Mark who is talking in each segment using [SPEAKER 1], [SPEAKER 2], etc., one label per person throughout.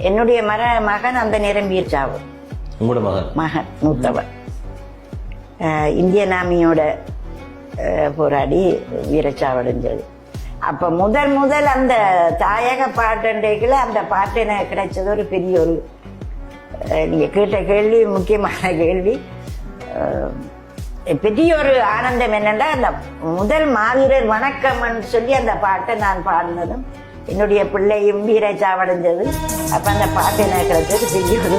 [SPEAKER 1] என்னுடைய மர மகன் அந்த நேரம் வீர் சாவு
[SPEAKER 2] உங்களோட மகன்?
[SPEAKER 1] மகன் இந்தியன் ஆர்மியோட அஹ், போராடி வீரச்சாவடைஞ்சது. அப்ப முதல் முதல் அந்த தாயக பாட்டுண்டைக்குள்ள அந்த பாட்டு எனக்கு கிடைச்சது ஒரு பெரிய ஒரு அஹ், நீங்க கேட்ட கேள்வி முக்கியமான கேள்வி. பெரிய ஒரு ஆனந்தம் என்னன்னா அந்த முதல் மாவீரர் வணக்கம்னு சொல்லி அந்த பாட்டை நான் பாடினதும் என்னுடைய பிள்ளையும் வீரச்சாவடைஞ்சது அப்ப அந்த பாட்டு எனக்கு கிடைச்சது பெரிய ஒரு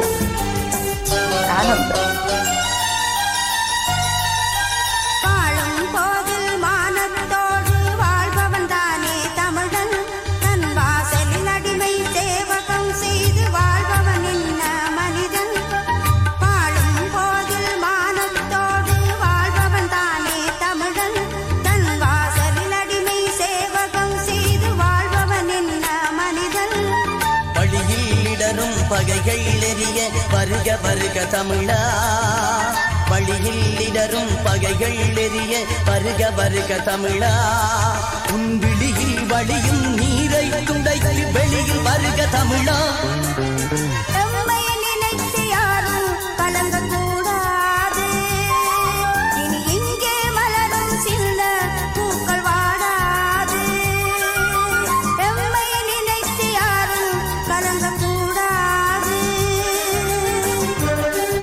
[SPEAKER 3] பகைகள் எரிய வருக வருக தமிழா. வழியில் இடரும் பகைகள் எரிய வருக வருக தமிழா.